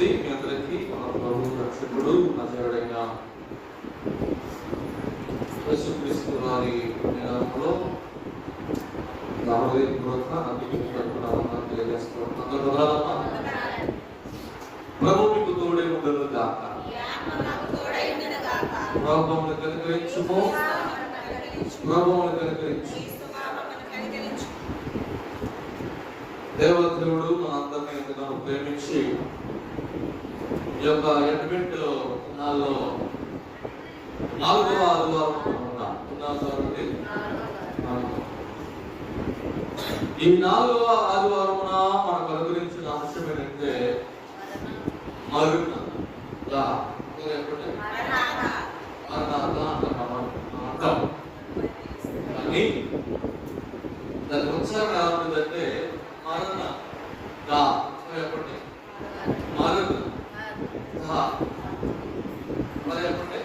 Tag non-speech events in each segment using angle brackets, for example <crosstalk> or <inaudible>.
శ్రీ మీ అందరికీ మన ప్రభు రక్షకుడు నజరుడైన యేసుక్రీస్తు వారి నామములో నా అభివృద్ధి తెలియజేస్తున్నాను అందరూ వదలాలమ్మా ప్రభు మీకు తోడే ఉండదు కాక ప్రభువుని కనుకరించుకో ప్రభువుని కనుకరించు దేవదేవుడు మన అందరినీ ఎంతగానో ప్రేమించి ఈ యొక్క అడ్మిట్ నాలో నాలుగవ ఆదివారం ఈ నాలుగవ ఆదివారమున మనకు అనుగ్రహించిన అంశం ఏంటంటే మరుణ కానీ దాని ఉత్సాహం ఎలా ఉంటుందంటే మరణ గా చెప్పండి మరణ గా మరి చెప్పండి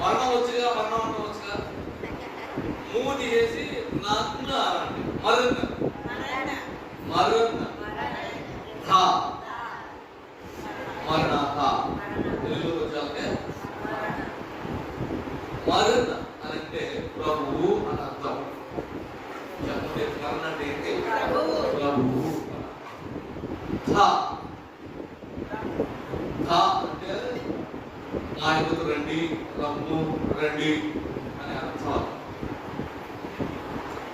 మరణం వచ్చిగా మరణం అంటే వచ్చిగా మూతి చేసి నన్న అనండి మరణ మరణ ధా మరణ ధా తెలుగులో వచ్చాకే మరణ అనంటే ప్రభువు అని అర్థం చెప్పండి మరణ అంటే ఏంటి ప్రభువు ధా ధా అంటే నా ఎదుగు రండి రమ్ము రండి అని అర్థం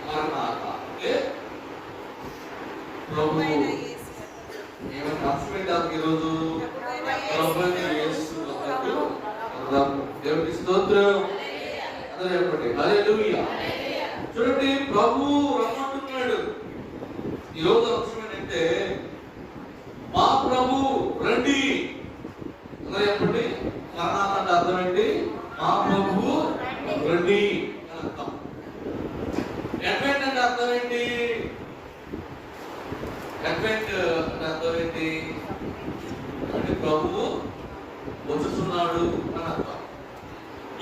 మరణాత అంటే ప్రభు ఏమైనా అర్థం ఏంటి ఈరోజు ప్రభువైన యేసు వద్దకు వెళ్దాము. దేవునికి స్తోత్రం అందరూ చెప్పండి హల్లెలూయా చూడండి ప్రభు రమ్మంటున్నాడు ఈ రోజు అంశం ఏంటంటే మా ప్రభు రండి అందరూ చెప్పండి మరణాత అంటే అర్థం ఏంటి మా ప్రభు రండి అని అర్థం అడ్వెంట్ అంటే అర్థం ఏంటి అడ్వెంట్ అంటే అర్థం ఏంటి అంటే ప్రభువు వచ్చుతున్నాడు అని అర్థం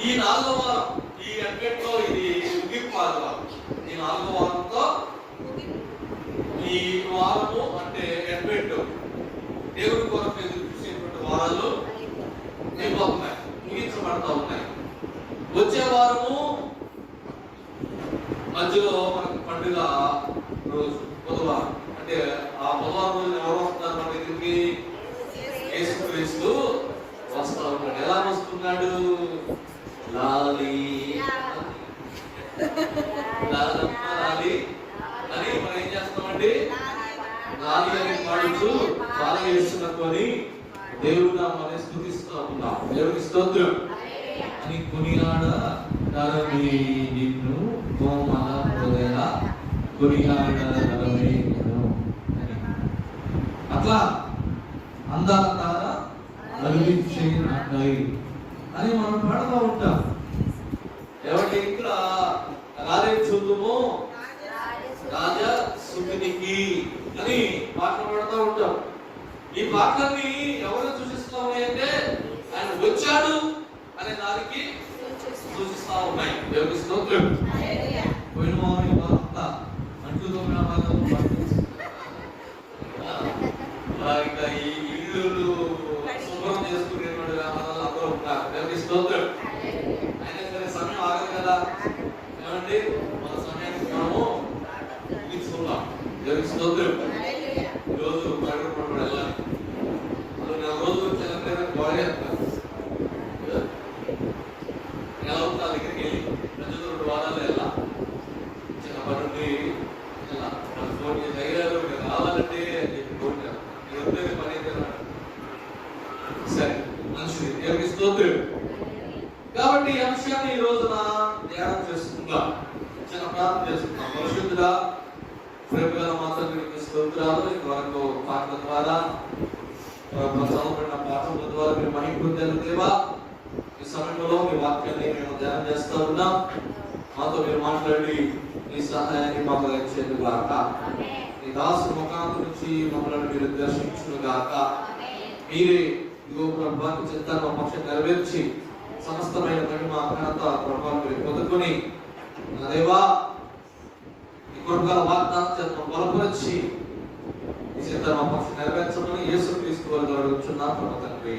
ఈ నాలుగో వారం ఈ అడ్వెంట్లో ఇది ముగింపు ఆదివారం ఈ నాలుగో వారంతో ఈ వారము అంటే అడ్వెంట్ దేవుడి కొరకు ఎదురు చూసేటువంటి వారాలు అయిపోతున్నాయి ముగించబడతా ఉన్నాయి వచ్చే వారము మధ్యలో మనకు పండుగ రోజు బుధవారం. అంటే ఆ బుధవారం రోజు ఎవరు వస్తున్నారు మన దగ్గరికి? యేసు క్రీస్తు వస్తా ఉన్నాడు. ఎలా వస్తున్నాడు? లాలి. లాలమ్మ లాలి అని మనం ఏం చేస్తామండి? లాలి అని పాడుతూ బాల చేస్తున్నట్టుని దేవుడు మనం స్థుతిస్తూ ఉన్నాం. దేవుడికి స్తోత్రం. అని కొనియాడ నరమే నిన్ను కోమల అట్లా అందాల తార అనిపించే నాకై అని మనం పాడుతూ ఉంటాం. ఎవరి ఇక్కడ రాలే చూద్దాము? రాజా సుఖినికి అని పాటలు పాడుతూ ఉంటాం. ఈ పాటలన్నీ ఎవరు సూచిస్తా ఉన్నాయంటే ఆయన వచ్చాడు అనే దానికి సూచిస్తా ఉన్నాయి. దేవుని స్తోత్రం. పోయిన వారి వార్త <laughs> ఇంకా ఈ ఇల్లు శుభ్రం చేసుకునేటువంటి వాళ్ళందరూ అందరూ ఉంటారు దేవుని స్తోత్రం అయినా సరే సమయం ఆగదు కదా ఏమండి మన సమయానికి మనము ముగించుకుందాం దేవుని స్తోత్రం ఈరోజు బయట పడి వెళ్ళాలి అసలు నెల రోజులు వచ్చానంటే గోడ నెల అవుతుంది ఆ దగ్గరికి వెళ్ళి ప్రజలు రెండు వారాలు వెళ్ళా చిన్నప్పటి నుండి ఇలా వాళ్ళు ఫోన్ చేసి అయ్యారు మీరు రావాలంటే అని చెప్పి ఫోన్ చేయాలి మీరు వద్దే పని అయితే రాడు. సరే మంచిది దేవునికి స్తోత్రం కాబట్టి ఈ అంశాన్ని ఈ రోజున ధ్యానం చేసుకుందాం చిన్న ప్రార్థన చేసుకుందాం పరిశుద్ధుడా ప్రేమగల మాత్రం స్తోత్రాలు ఇంతవరకు పాటల ద్వారా ప్రభు చదవబడిన పాఠముల ద్వారా మీరు మహిమ పొందారు దేవా ఈ సమయంలో మీ వాక్యాన్ని మేము ధ్యానం చేస్తూ ఉన్నాం మాతో మీరు మాట్లాడి మీ సహాయాన్ని మాకు దయచేది గాక ఈ దాసు ముఖాంత నుంచి మమ్మల్ని మీరు దర్శించును గాక మీరే ఇదిగో ప్రభానికి చిత్తాన్ని మా పక్షం నెరవేర్చి సమస్తమైన మహిమ ఘనత ప్రభావం మీరు పొందుకొని నా దేవా ఈ కొడుకుల వాగ్దానం చేత బలపరిచి ఈ చిత్తాన్ని మా పక్షం నెరవేర్చమని యేసు వేడుకొచ్చున్నా పరమ తండ్రి.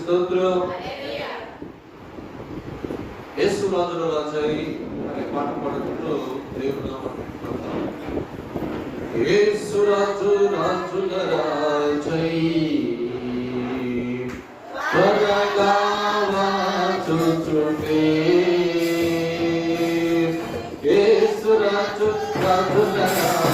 స్తోత్రం. యేసు రాజుల రాజాయి అనే పాట పాడుకుంటూ దేవుడు యేసు రాజు రాజుల రాజై. త్వరగా వాచుచుండే యేసు రాజు రాజుల రాజై.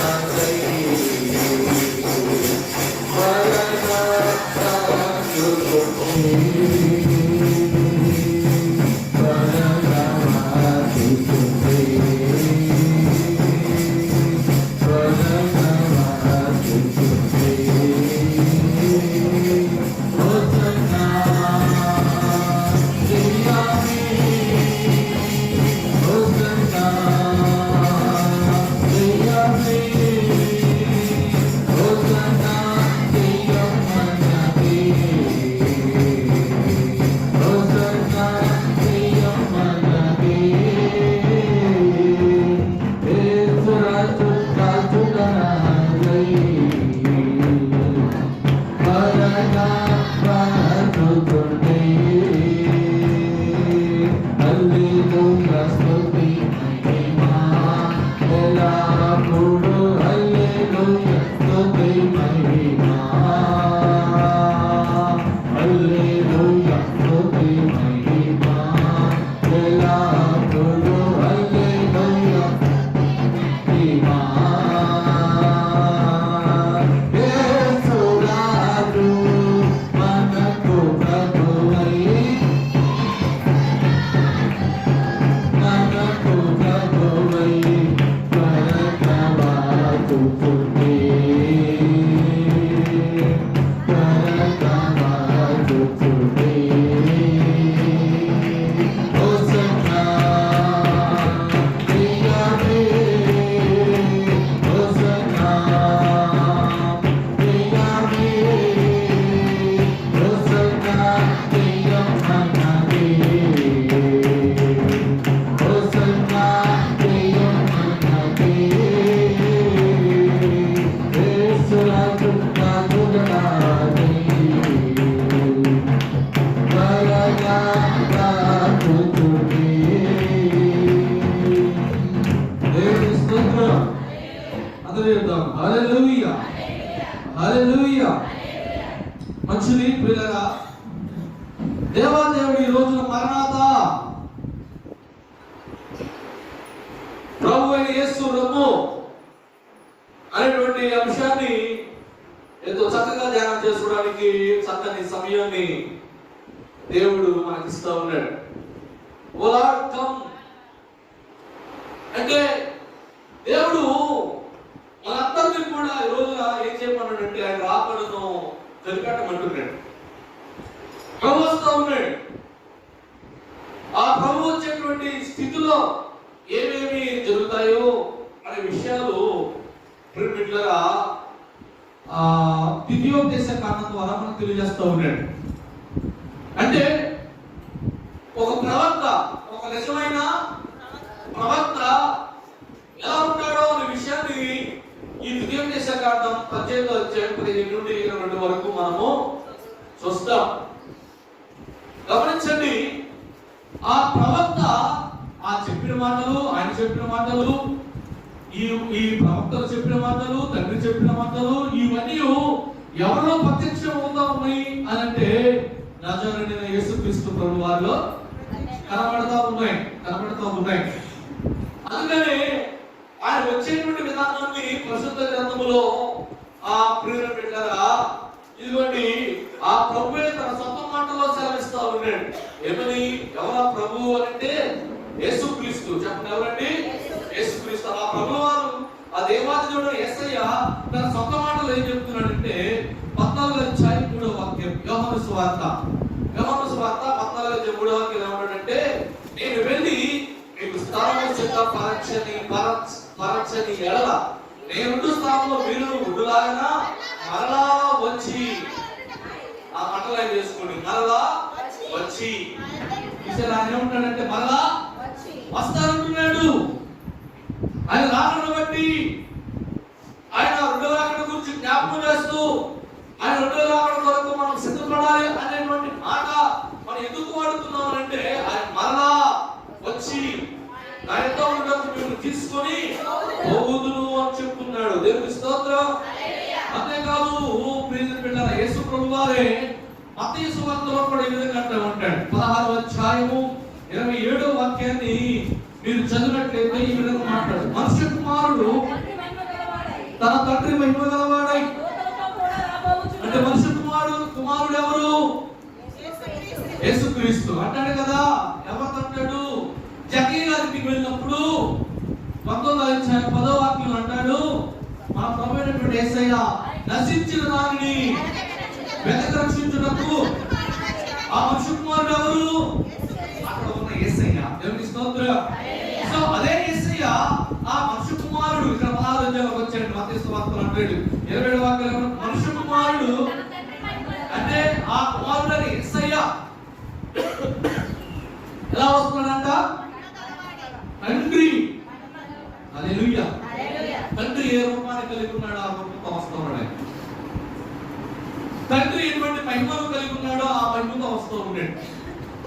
అంటే దేవుడు మనందరినీ కూడా ఈ రోజున ఏం చేయమన్నాడంటే ఆయన రాకడను కనిపెట్టమంటున్నాడు ప్రభు వస్తా ఉన్నాడు. ఆ ప్రభు వచ్చేటువంటి స్థితిలో ఏమేమి జరుగుతాయో అనే విషయాలు ప్రిమిట్లరా ఆ ద్వితీయోపదేశ కారణం ద్వారా మనకు తెలియజేస్తూ ఉన్నాడు. అంటే ఒక ప్రవక్త ఒక నిజమైన ప్రవక్త ఎలా ఉంటాడో అనే విషయాన్ని ఈ ద్వితీయోపదేశ కారణం పద్దెనిమిది అధ్యాయం పదిహేను నుండి ఇరవై రెండు వరకు మనము చూస్తాం. గమనించండి ఆ ప్రవక్త ఆ చెప్పిన మాటలు ఆయన చెప్పిన మాటలు ఈ ఈ ప్రవక్తలు చెప్పిన మాటలు తండ్రి చెప్పిన మాటలు ఇవన్నీ ఎవరిలో ప్రత్యక్షం అవుతా ఉన్నాయి అని అంటే నజరుడైన యేసుక్రీస్తు ప్రభు వారిలో కనబడతా ఉన్నాయి కనబడతా ఉన్నాయి. అందుకనే ఆయన వచ్చేటువంటి విధానాన్ని ప్రసిద్ధ గ్రంథములో ఆ ప్రియులు పెట్టారా? ఇదిగోండి ఆ ప్రభువే తన సొంత మాటలో సెలవిస్తా ఉన్నాడు. ఏమని? ఎవరా ప్రభు అని అంటే యేసుక్రీస్తు. చెప్పండి ఎవరండి? యేసుక్రీస్తు. ఆ ప్రభు వారు ఆ దేవాది దేవుడు ఎస్ఐ తన సొంత మాటలు ఏం చెప్తున్నాడంటే పద్నాలుగు అధ్యాయం మూడో వాక్యం యోహన స్వార్థ యోహాను సువార్త పద్నాలుగు అధ్యాయం మూడో వాక్యం ఏమంటాడంటే నేను వెళ్ళి మీకు స్థానము సిద్ధ పరచని పరచ పరచని ఎడల నేనుండు స్థానంలో మీరు ఉండులాగనా మరలా వచ్చి. ఆ మంటలు చేసుకోండి. మరలా వచ్చి. చూసారా ఆయన ఏమంటాడంటే మరలా వస్తానంటున్నాడు. ఆయన రాకను బట్టి ఆయన రెండో రాకడ గురించి జ్ఞాపకం చేస్తూ ఆయన ఆయన రెండో రావడం కొరకు మనం సిద్ధపడాలి అనేటువంటి మాట మనం ఎందుకు వాడుతున్నాం అంటే ఆయన మరలా వచ్చి ఆయనతో ఉండకు మేము తీసుకొని పోదును అని చెప్తున్నాడు దేవుని స్తోత్రం. అంతేకాదు ప్రియమైన బిడ్డ యేసు ప్రభు వారే మత్తయి సువార్తలో కూడా ఈ విధంగా అంటూ ఉంటాడు. పదహారు అధ్యాయము ఇరవై ఏడో వాక్యాన్ని మీరు చదివినట్లయితే ఈ విధంగా మాట్లాడు. మనుష్య కుమారుడు తన తండ్రి మహిమ గలవాడై. అంటే మనుష్య కుమారుడు కుమారుడు ఎవరు? యేసుక్రీస్తు. అంటాడు కదా జకీ వెళ్ళినప్పుడు పంతొమ్మిది అధ్యాయం పదో వాక్యం అంటాడు మన ప్రభు ఏసయ్య నశించిన దానిని వెతక రక్షించుటకు. ఆ మనుష్య కుమారుడు ఎవరు? అక్కడ ఉన్న ఏసయ్య. దేవుని స్తోత్రం. సో అదే ఏసయ్య ఆ మనుషు కుమారుడు ఇక్కడ పదహారు అధ్యాయంలోకి వచ్చాడు మధ్యస్థ వార్తలు అంటాడు. ఇరవై ఏడు వాక్యాలు మనుష్య కుమారుడు అంటే ఆ కుమారుడు అని యేసయ్య ఎలా వస్తున్నాడంట తండ్రి హల్లెలూయా హల్లెలూయా. తండ్రి ఏ రూపాన్ని కలిగి ఉన్నాడో ఆ రూపంతో వస్తున్నాడు ఆయన. తండ్రి ఎటువంటి మహిమను కలిగి ఉన్నాడో ఆ మహిమతో వస్తూ ఉన్నాడు.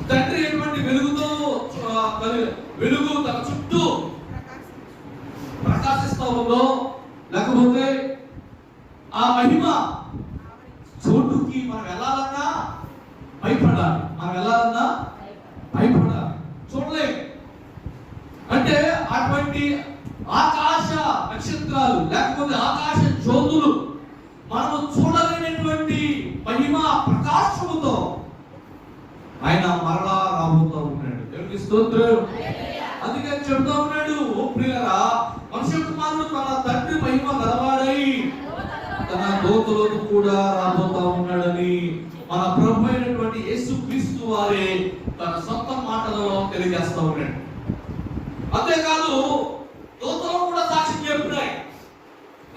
తండ్రి ఎటువంటి వెలుగుతో వెలుగు తన చుట్టూ ప్రకాశిస్తూ ఉందో లేకపోతే ఆ మహిమ చోటుకి మనం వెళ్ళాలన్నా భయపడాలి. మనం వెళ్ళాలన్నా భయపడాలి. చూడలేం. అంటే అటువంటి ఆకాశ నక్షత్రాలు లేకపోతే ఆకాశ జ్యోతులు మనము చూడలేనటువంటి మహిమ ప్రకాశముతో ఆయన మరలా రాబోతూ ఉన్నాడు. దేవునికి స్తోత్రం. అందుకని చెప్తా ఉన్నాడు ఓ ప్రియరా మనుష్య కుమారుడు తన తండ్రి మహిమ గలవాడై తన దోతులకు కూడా రాబోతా ఉన్నాడని మన ప్రభు అయినటువంటి యేసు క్రీస్తు వారే తన సొంత మాటలలో తెలియజేస్తా ఉన్నాడు. అంతేకాదు దూతలు కూడా సాక్ష్యం చెప్పినాయి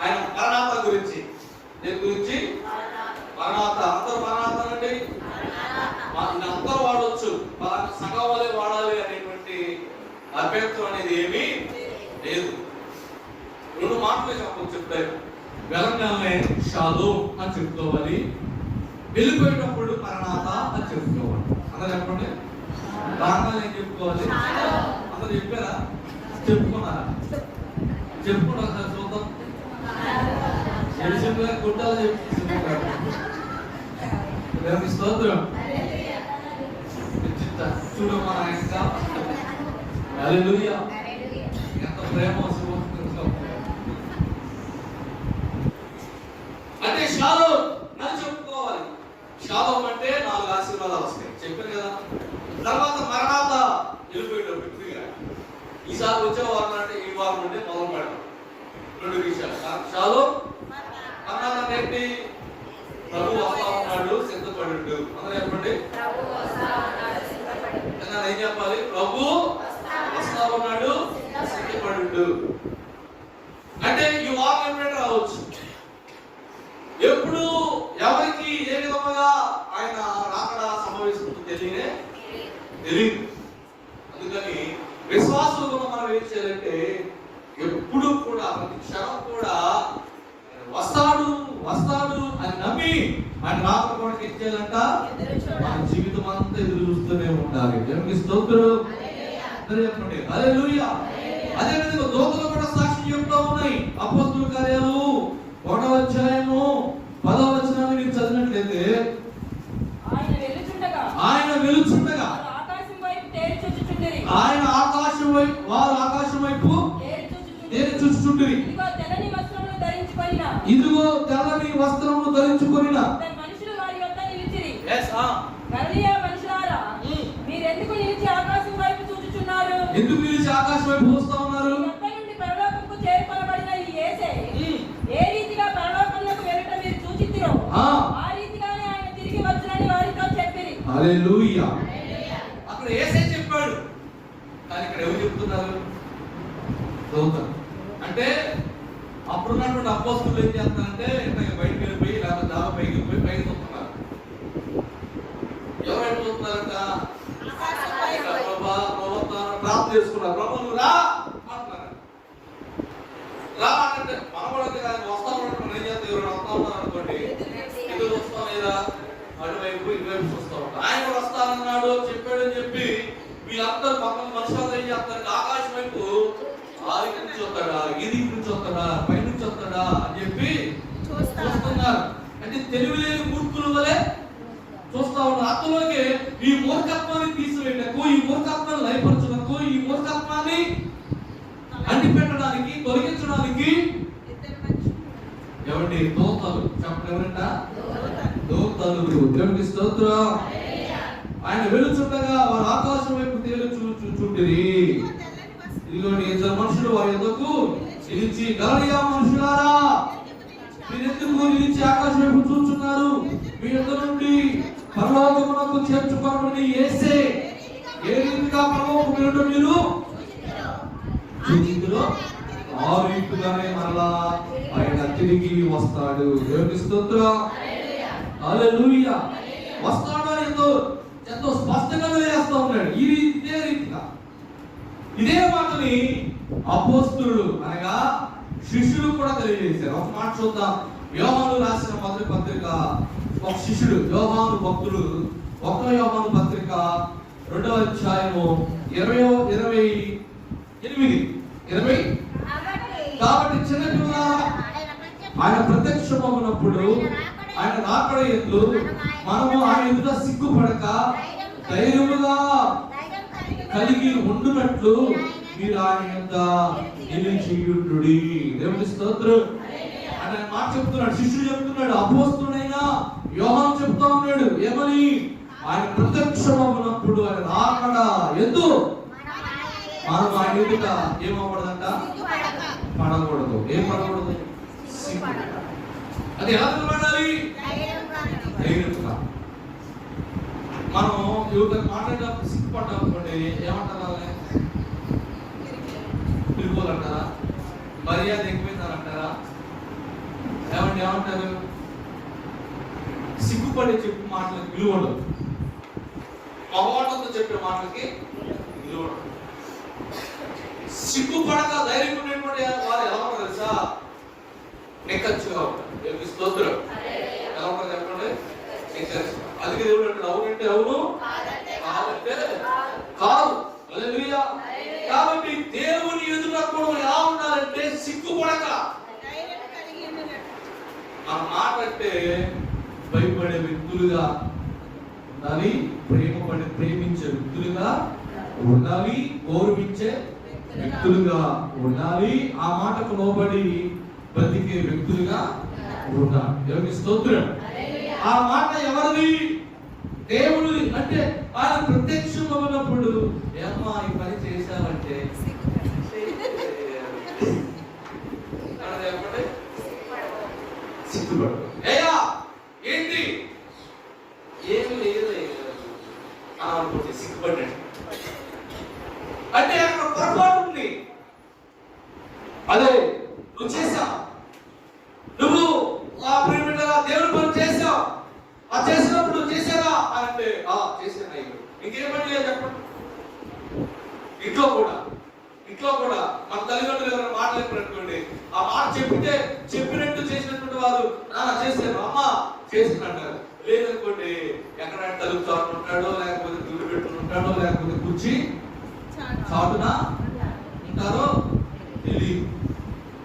ఆయన మరణాత గురించి దేని గురించి మరణాత అందరూ మరణాత అంటే మా- ఇది అందరూ వాడవచ్చు పలానా సంఘం వల్లే వాడాలి అనేటువంటి అభ్యంతరం అనేది ఏమీ లేదు. రెండు మాటలు చెప్పు చెప్పారు వెళ్ళగానే షాలు అని చెప్పుకోవాలి వెళ్ళిపోయేటప్పుడు మరణాత అని చెప్పుకోవాలి అందరూ చెప్పండి. రాగానే ఏం చెప్పుకోవాలి? అందరూ చెప్పారా? చెప్పుకున్నారా? చెప్పుకున్నా ఒకసారి చూద్దాం తెలిసిందే గుడ్డలు చెప్పుకుంటారు దేవుని స్తోత్రం. చిత్త చూడు మన ఇంకా హల్లెలూయా ఎంత ప్రేమ శుభంతో అంటే షాలో నన్ను చెప్పుకోవాలి. షాలో అంటే నాలుగు ఆశీర్వాదాలు వస్తాయి. చెప్పాను కదా. తర్వాత మరణాత వెళ్ళిపోయేటప్పుడు పృథ్వీగా ఈసారి వచ్చే వారం అంటే ఈ వారం నుండి మొదలు పెడతాం రెండు విషయాలు. షాలో మరణాత అంటే ఏంటి? ప్రభు వస్తా ఉన్నాడు సిద్ధపడు అందరూ చెప్పండి. ఏం చెప్పాలి? ప్రభు వస్తా ఉన్నాడు సిద్ధపడు అంటే ఈ వారం ఎప్పుడైనా రావచ్చు. ఎప్పుడు ఎవరికి ఏ విధముగా ఆయన రాకడా సంభవిస్తుందో తెలియనే తెలియదు. అందుకని విశ్వాసంలో మనం ఏం చేయాలంటే ఎప్పుడు కూడా ప్రతి క్షణం కూడా వస్తాడు వస్తాడు అని నమ్మి ఆయన రాక కూడా ఏం చేయాలంట? మన జీవితం అంతా ఎదురు చూస్తూనే ఉండాలి. దేవునికి స్తోత్రం. చెప్పండి. అదే విధంగా దోతలు కూడా సాక్షి చెప్తా ఉన్నాయి అపోస్తుల కార్యాలు ఒకటవ అధ్యాయము పదవ వచనాన్ని మీరు చదివినట్లయితే ఆయన వెలుచుండగా. ఆయన ఆకాశం వైపు వారు ఆకాశం వైపు. నేను చూచుచుండిరి ఇదిగో తెల్లని వస్త్రములు ధరించుకొనిన మనుషులు వారి యొద్ద నిలిచిరి Yes. గలిలయ మనుషులారా. మీరెందుకు నిలిచి ఆకాశం ఎందుకు నిలిచి ఆకాశం వైపు చూస్తా ఉన్నారు? మీ యొద్ద నుండి పరలోకముకు చేరుకొనబడిన ఈ యేసే. ఏ రీతిగా పరలోకంలోకి వెళ్ళటం మీరు చూచితిరో ఆ. ఆ రీతిగానే ఆయన తిరిగి వచ్చునని వారితో చెప్పిరి. హల్లెలూయా. అక్కడ ఏసే చెప్పాడు. కానీ ఇక్కడ ఎవరు చెప్తున్నారు? దూత అంటే అప్పుడున్నటువంటి అపోస్తులు ఏం చేస్తారంటే ఇట్లా బయటికి వెళ్ళిపోయి లేకపోతే దాబా పైకి వెళ్ళిపోయి పైకి చూస్తున్నారు ఎవరు ఎట్లా చూస్తున్నారంట ఇక్కడ ప్రభా ప్రభుత్వం ప్రాప్తి చేసుకున్నారు ప్రభు నువ్వు రా అంటున్నారు రా అంటే మనం కూడా అంతే కాదు వస్తా ఉంటాం మనం ఏం చేస్తాం ఎవరు వస్తా ఉన్నారు అనుకోండి ఎదురు వస్తా లేదా అటువైపు ఇటువైపు చూస్తూ ఉంటారు ఆయన కూడా వస్తానన్నాడు చెప్పాడని చెప్పి వీళ్ళందరూ పక్కన మనుషులు ఏం చేస్తారు ఆకాశం వైపు ఆది నుంచి వస్తాడా ఇది నుంచి వస్తాడా పై నుంచి వస్తాడా అని చెప్పి చూస్తున్నారు. అంటే తెలివి లేని మూర్ఖుల వలె చూస్తా ఉన్నారు అంతలోకి ఈ మూర్ఖత్వాన్ని తీసివేయటకు ఈ మూర్ఖత్వాన్ని లయపరచడానికి ఈ మూర్ఖత్వాన్ని అంటిపెట్టడానికి తొలగించడానికి ఎవరి దోతలు చెప్పండి ఎవరంట దోతలు దేవునికి స్తోత్రం. ఆయన వెలుచుండగా వారు ఆకాశం వైపు తేలు చూచుంటిరి. ఇదిగోండి ఇద్దరు మనుషులు వారు ఎందుకు నిలిచి గలడియా మనుషులారా మీరెందుకు నిలిచి ఆకాశం వైపు చూస్తున్నారు? మీ ఎదురు నుండి పరలోకమునకు చేర్చుకోవడం ఏసే ఏ రీతిగా పరలోకం వెళ్ళడం మీరు? చూచితులో ఆ రీతిగానే మరలా ఆయన తిరిగి వస్తాడు. దేవుని స్తోత్రం. హల్లెలూయా. వస్తాడు ఎంతో ఎంతో స్పష్టంగా వేస్తా ఉన్నాడు. ఈ రీతి రీతిగా. ఇదే మాటని అపోస్తులు అనగా శిష్యులు కూడా తెలియజేశారు. ఒక మాట చూద్దాం. యోహాను రాసిన మొదటి పత్రిక ఒక శిష్యుడు యోహాను భక్తుడు ఒక యోహాను పత్రిక రెండవ అధ్యాయము ఇరవై ఇరవై ఎనిమిది. ఇరవై? కాబట్టి చిన్న పిల్ల ఆయన ప్రత్యక్షమవునప్పుడు ఆయన రాకడ ఎందు మనము ఆయన ఎదుట సిగ్గుపడక ధైర్యముగా కలిగి ఉండునట్లు మీరు ఆయన యొక్క నిలిచియుండుడి. దేవుని స్తోత్రం. అని ఆయన మాట చెప్తున్నాడు శిష్యుడు చెప్తున్నాడు అపోస్తుడైనా యోహాన్ చెప్తా ఉన్నాడు. ఏమని? ఆయన ప్రత్యక్షమవునప్పుడు ఆయన రాకడ. ఎందు? మనం ఆయన ఎదుట ఏమవ్వకూడదంట పడకూడదు. ఏం పడకూడదు? అది ఎలా నిలబడాలి ధైర్యం. మనం యువతకు మాట్లాడేటప్పుడు సిగ్గుపడ్డాం అనుకోండి ఏమంటారు వాళ్ళని? పిలుపులంటారా మర్యాద ఎక్కువైందంటారా? ఏమంటే ఏమంటారు? సిగ్గుపడి చెప్పు మాటలకు విలువ ఉండదు. మొహమాటంతో చెప్పే మాటలకి విలువ ఉండదు. సిగ్గుపడక ధైర్యం ఉండేటువంటి వారు ఎలా ఉంటారు తెలుసా? నిక్కచ్చుగా ఉంటారు. స్తోత్రం. ఎలా ఉంటారు చెప్పండి? నిక్కచ్చు అందుకే దేవుడు అంటాడు అవునంటే అవును కాదంటే కాదు కాబట్టి దేవుని ఎదుర్కోవడం ఎలా ఉండాలంటే సిగ్గుపడక. ఆ మాట అంటే భయపడే వ్యక్తులుగా ఉండాలి ప్రేమపడి ప్రేమించే వ్యక్తులుగా ఉండాలి గౌరవించే వ్యక్తులుగా ఉండాలి. ఆ మాటకు లోబడి బ్రతికే వ్యక్తులుగా ఉండాలి. స్తోత్రం. ఆ మాట ఎవరిది? దేవుడు అంటే ఆయన ప్రత్యక్షం అవ్వనప్పుడు ఏమ్మా ఈ పని చేశావంటే? సిగ్గుపడు అయ్యా ఏంటి ఏమి లేదు ఆ అనుకుంటే సిగ్గుపడ్డాడు అంటే అక్కడ పొరపాటు ఉంది అదే నువ్వు చేసావు నువ్వు ఆ ప్రేమిటగా దేవుడి పని చేసావు ఆ చేసినప్పుడు చేసారా అని అంటే ఆ చేసాను అయ్యో ఇంకేమని లేదు చెప్పండి ఇంట్లో కూడా ఇంట్లో కూడా మన తల్లిదండ్రులు ఎవరైనా మాట్లాడుకున్నట్టుకోండి ఆ మాట చెప్పితే చెప్పినట్టు చేసినటువంటి వారు నాన్న చేశాను అమ్మ చేసిన అంటారు లేదనుకోండి ఎక్కడ తలుపు చాటు ఉంటాడో లేకపోతే దుడ్డు పెట్టుకుని ఉంటాడో లేకపోతే కూర్చి చాటున ఉంటారో తెలియదు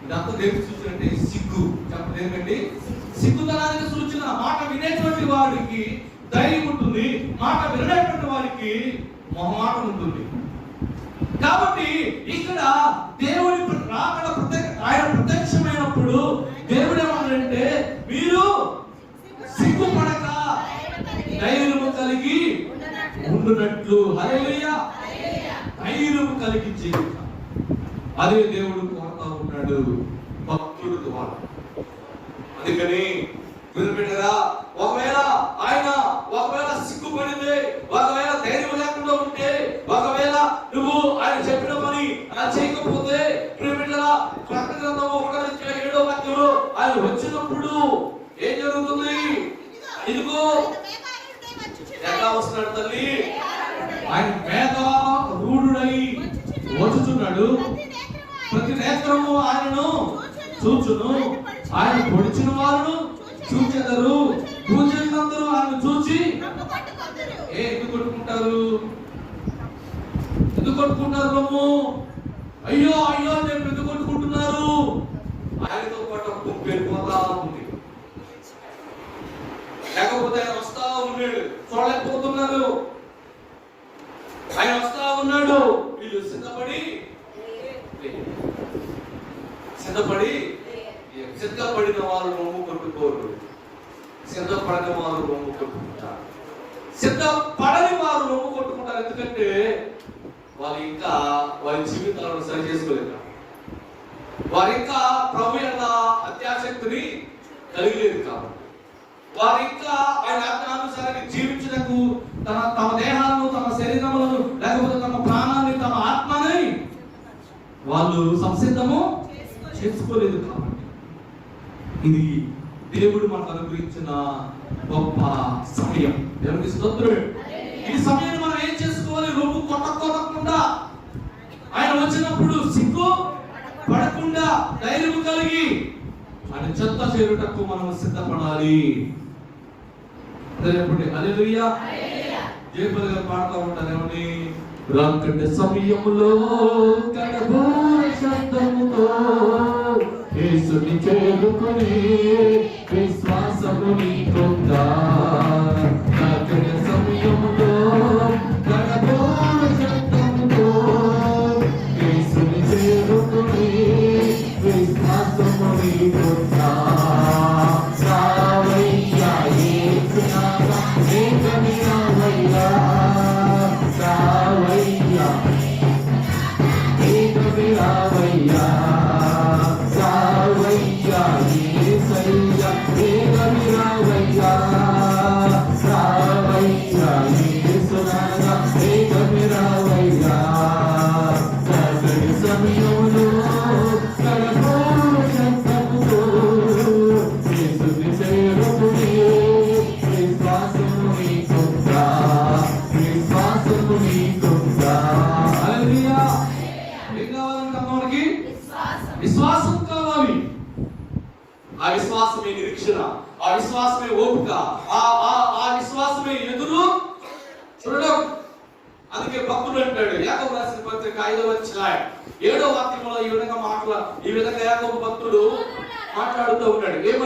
ఇదంతా దేనికి సూచన అంటే సిగ్గు చెప్పండి ఏంటండి సిగ్గుతనానికి సూచన మాట వినేటువంటి వాడికి ధైర్యం ఉంటుంది మాట వినలేటువంటి వారికి మొహమాటం ఉంటుంది. కాబట్టి ఇక్కడ దేవుడి రాకడ ప్రత్యక్ష ఆయన ప్రత్యక్షమైనప్పుడు దేవుడు ఏమన్నాడంటే మీరు సిగ్గుపడక ధైర్యము కలిగి ఉండునట్లు. హల్లెలూయా. ధైర్యము కలిగి జీవితం అదే దేవుడు కోరుతా ఉన్నాడు. భక్తుడు ద్వారా. అందుకని వినిపెట్టరా ఒకవేళ ఆయన ఒకవేళ సిగ్గుపడింది ఒకవేళ ధైర్యం లేకుండా ఉంటే ఒకవేళ నువ్వు ఆయన చెప్పిన పని ఆయన చేయకపోతే ప్రేమిటరా ప్రకటన ఏడో వాక్యంలో ఆయన వచ్చినప్పుడు ఏం జరుగుతుంది? ఇదిగో ఎలా వస్తున్నాడు తల్లి? ఆయన పేద రూఢుడై వచ్చుచున్నాడు. ప్రతి నేత్రము ఆయనను చూచును. ఆయన పొడిచిన వారును చూచెదరు. పూజలందరూ ఆమెను చూచి. ఏ ఎందుకు కొట్టుకుంటారు? ఎందుకు కొట్టుకుంటారు రొమ్ము? అయ్యో అయ్యో నేను ఎందుకు కొట్టుకుంటున్నారు? ఆయనతో పాటు ఒక గుంపు వెళ్ళిపోతా ఉంది. లేకపోతే ఆయన వస్తా ఉన్నాడు. చూడలేకపోతున్నారు. ఆయన వస్తా ఉన్నాడు. వీళ్ళు సిద్ధపడి సిద్ధపడి సిద్ధపడిన వారు రొమ్ము కొట్టుకోరు. సిద్ధపడని వారు రొమ్ము కొట్టుకుంటారు. సిద్ధపడని వారు రొమ్ము కొట్టుకుంటారు. ఎందుకంటే వాళ్ళు ఇంకా వారి జీవితాలను సరి చేసుకోలేరు వారు ఇంకా ప్రభు యొక్క అత్యాశక్తిని కలిగి లేదు కాబట్టి. వారు ఇంకా ఆయన ఆజ్ఞానుసారంగా జీవించటకు తన తమ దేహాలను తమ శరీరములను లేకపోతే తమ ప్రాణాన్ని తమ ఆత్మని వాళ్ళు సంసిద్ధము చేసుకోలేదు కాబట్టి. ఇది దేవుడు మనకు అనుగ్రహించిన గొప్ప సమయం. దేవునికి స్తోత్రుడు ఈ సమయాన్ని మనం ఏం చేసుకోవాలి? రొమ్ము కొట్ట కొట్టకుండా ఆయన వచ్చినప్పుడు సిగ్గు పడకుండా ధైర్యం కలిగి ఆయన చెత్త చేరుటకు మనం సిద్ధపడాలి. అదే హల్లెలూయా. జయపల్ గారు పాడుతూ ఉంటారు. ఏమని రాకంటే సమయంలో కడబో శబ్దముతో యేసుని చేరుకుని విశ్వాసము నీకుందా?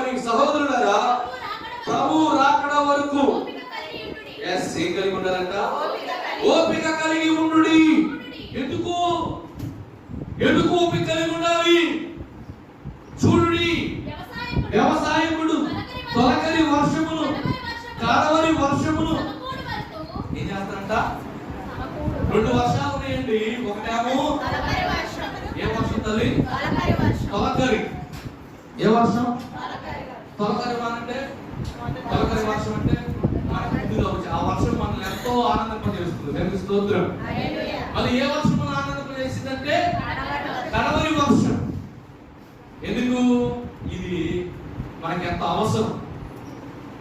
ఏమని సహోదరులారా ప్రభు రాకడ వరకు ఓపిక కలిగి ఉండుడి. ఎస్ ఏం కలిగి ఉండాలంట ఓపిక కలిగి ఉండుడి ఎందుకు ఎందుకు ఓపిక కలిగి ఉండాలి చూడుడి వ్యవసాయకుడు తొలకరి వర్షమును కాడవరి వర్షమును సమకూడు వరకు ఏం చేస్తారంట. రెండు వర్షాలు ఉన్నాయండి ఒకటేమో. ఏ వర్షం తల్లి. తొలకరి ఏ వర్షం తొలకరి వర్షం. తొలకరి అంటే? తొలకరి వర్షం అంటే? వచ్చి ఆ వర్షం మనల్ని ఎంతో ఆనందింపజేస్తుంది దేవుని స్తోత్రం. మళ్ళీ ఏ వర్షం మనం ఆనందింపజేసిందంటే కడవరి వర్షం. వర్షం. ఎందుకు? ఇది మనకి ఎంత అవసరం.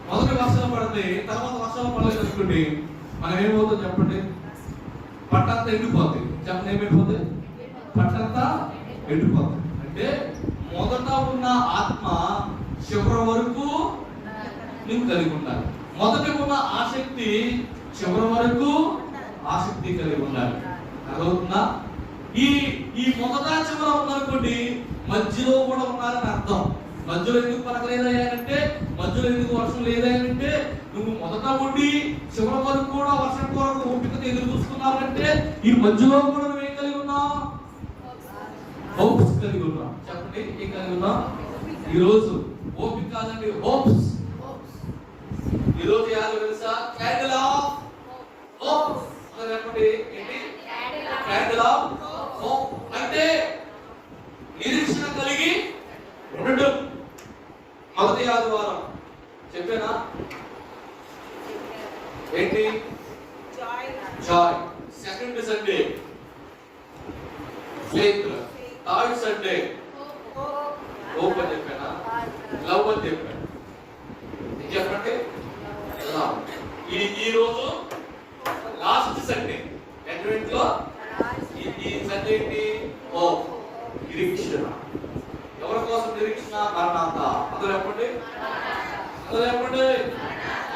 మొదటి వర్షాలు పడితే తర్వాత వర్షాలు పడలేదు అనుకోండి మనం ఏమవుతుందో చెప్పండి? పట్టంతా ఎండిపోతుంది చెప్పండి ఏమైపోతుంది పట్టంతా ఎండిపోతుంది అంటే మొదట ఉన్న ఆత్మ చివరి వరకు నువ్వు కలిగి ఉండాలి. మొదటి ఉన్న ఆసక్తి చివరి వరకు ఆసక్తి కలిగి ఉండాలి. అర్థమవుతుందా? ఈ ఈ మొదట చివర ఉందనుకోండి మధ్యలో కూడా ఉన్నారని అర్థం. మధ్యలో ఎందుకు పలకలేదయ్యానంటే మధ్యలో ఎందుకు వర్షం లేదయ్యానంటే నువ్వు మొదట ఉండి చివరి వరకు కూడా వర్షం కొరకు ఓపికతో ఎదురు చూస్తున్నావంటే ఈ మధ్యలో కూడా నువ్వు ఏం కలిగి ఉన్నావు? హోప్స్ కలిగి ఉన్నావు. చెప్పండి ఏం కలిగి ఉన్నావు? ఈరోజు ఓపిక కాదండి హోప్స్. ఈరోజు యారు తెలుసా? క్యాండిల్ ఆఫ్ హోప్ చెప్పండి ఏంటి? Candle of hope. అంటే నిరీక్షణ కలిగి ఉండడం మొదటి ఆదివారం. చెప్పానా? ఏంటి? Joy second Sunday faith third Sunday hope అని చెప్పానా. లవ్ అని చెప్పాడు. ఏం చెప్పండి లవ్. ఈ ఈ రోజు లాస్ట్ సండే అడ్వెంట్లో ఈ- సండే ఏంటి? ఓ నిరీక్షణ. ఎవరి కోసం నిరీక్షణ? మరణాంత. అందరూ చెప్పండి. అందరూ చెప్పండి.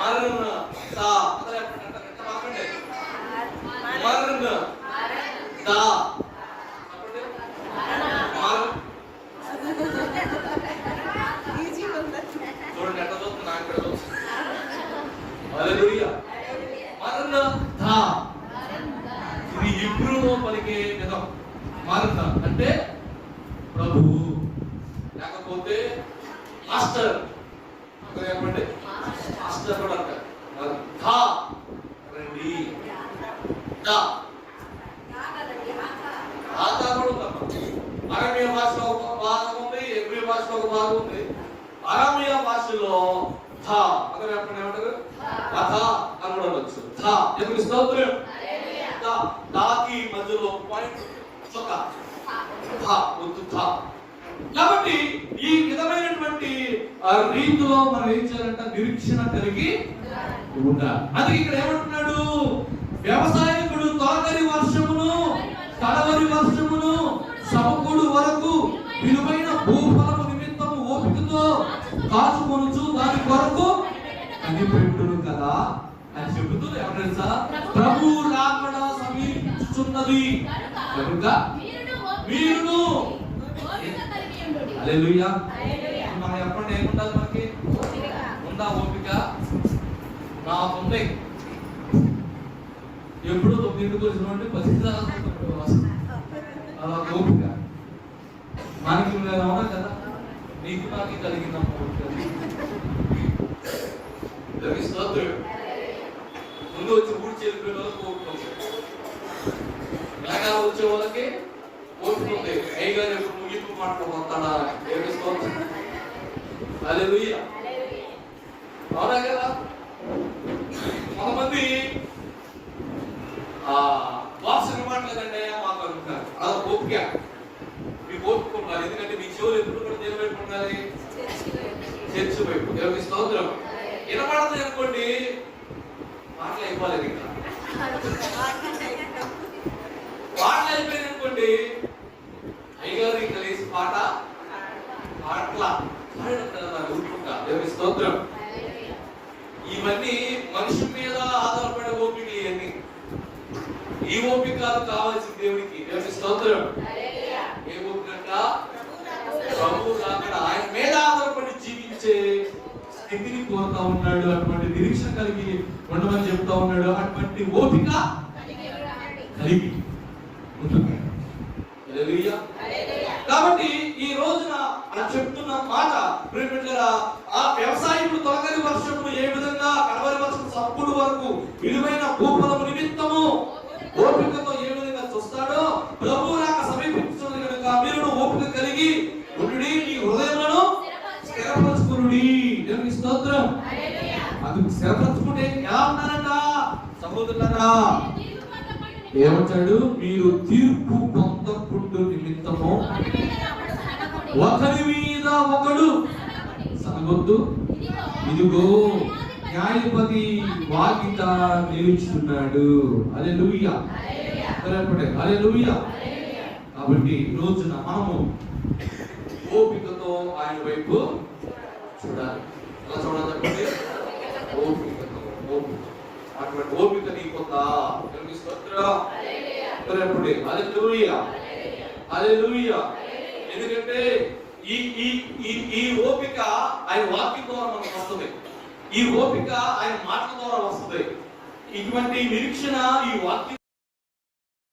మరణ. దా. అందరూ చెప్పండి. అంటారు. మరణ దా చెప్పండి మరణ చూడండి ఎట్లా చూస్తుంది నాకు ఇక్కడ చూస్తుంది హల్లెలూయా మరణ దా ఇది ఇబ్రులో పలికే విధం మరణ అంటే ప్రభువు లేకపోతే మాస్టర్. చెప్పండి మాస్టర్ కూడా రండి. దా ఆతా కూడా ఉందమ్మా అరమీయ భాషలో ఒక భాగం ఉంది ఎబ్రి భాషలో ఒక భాగం ఉంది. అరమీయ భాషలో థా అందరూ చెప్పండి ఏమంటారు అథ అని కూడా థా. ఎందుకు స్తోత్రం? దాకి మధ్యలో పాయింట్. కాబట్టి ఈ విధమైనటువంటి రీతిలో మనం ఏం చేయాలంట? నిరీక్షణ కలిగి ఉండాలి. అది ఇక్కడ ఏమంటున్నాడు? వ్యవసాయకుడు తొలకరి వర్షమును కడవరి వర్షమును సమకూడు వరకు విలువైన భూఫలము నిమిత్తము ఓపికతో కాచుకొనుచు దాని కొరకు కనిపెట్టును కదా. అని చెబుతూ ఎవరు తెలుసా? ప్రభు రాకడ సమీపించుచున్నది. కనుక మీరును హల్లెలూయా. మనం చెప్పండి ఏముండాలి మనకి? ఉందా ఓపిక? నాకుంది ఎప్పుడో తొమ్మిదింటికి వచ్చినటువంటి పది అలా ఓపిక. మనకి అవునా కదా? నీకు నాకు కలిగిన ఓపిక. ముందు వచ్చి ఊడి చెల్లిపోయిన వాళ్ళకి ఓపిక ఉంది వెనకాల వచ్చే వాళ్ళకి ఓపిక ఉంది అయ్యగారు ఎప్పుడు ముగింపు దేవుని స్తోత్రం. హల్లెలూయా. అవునా కదా? కొంతమంది ఆ వాసన మాట్లాడండి మాకు అనుకుంటారు అది ఓపిక. మీకు ఓపిక ఉండాలి. ఎందుకంటే మీ చెవులు ఎప్పుడు కూడా దేని వైపు ఉండాలి చర్చ్ వైపు దేవుని స్తోత్రం. వినపడదు అనుకోండి. చెప్పాలి పాటలు అయిపోయింది అనుకోండి. అయ్యగారు ఇంకా లేచి పాట? పాటల ఊరుకుంటా. దేవుని స్తోత్రం. ఇవన్నీ మనిషి మీద ఆధారపడే ఓపిక ఇవన్నీ. ఈ ఓపిక కాదు కావాల్సింది దేవునికి. దేవుని స్తోత్రం. ఏ ఓపిక ప్రభు రాకడ ఆయన మీద ఆధారపడి జీవించే స్థితిని కోరుతా ఉన్నాడు అటువంటి నిరీక్షణ కలిగి చెప్తా ఉన్నాడు అటువంటి ఓపిక కలిగి. కాబట్టి ఈ రోజున ఆ చెప్తున్న మాట ఆ వ్యవసాయకుడు తొలకరి వర్షము ఏ విధంగా కడవరి వర్షం సంపుడు వరకు విలువైన భూఫలము నిమిత్తము ఓపికతో ఏ విధంగా చూస్తాడో ప్రభు రాక సమీపించున్నది కనుక మీరు ఓపిక కలిగి ఉండుడి మీ హృదయములను స్థిరపరచుకునుడి. స్తోత్రం. అది స్థిరపరచుకుంటే ఎలా ఉన్నారంట సహోదరులారా ఏమంటాడు? మీరు తీర్పు పొందకుండు నిమిత్తము ఒకరి మీద ఒకడు సనగొద్దు. ఇదిగో న్యాయపతి వాకిట నిలుచున్నాడు అదే లూయ అదే లూయ కాబట్టి రోజున మనము ఓపికతో ఆయన వైపు చూడాలి. ఎలా చూడాలి ఓపికతో ఓపిక అటువంటి ఓపిక నీకుందా? దేవునికి స్తోత్రం. హల్లెలూయా. హల్లెలూయా. ఎందుకంటే ఈ ఈ ఈ ఈ ఓపిక ఆయన వాక్యం ద్వారా మనకు వస్తుంది. ఈ ఓపిక ఆయన మాటల ద్వారా వస్తుంది. ఇటువంటి నిరీక్షణ ఈ వాక్యం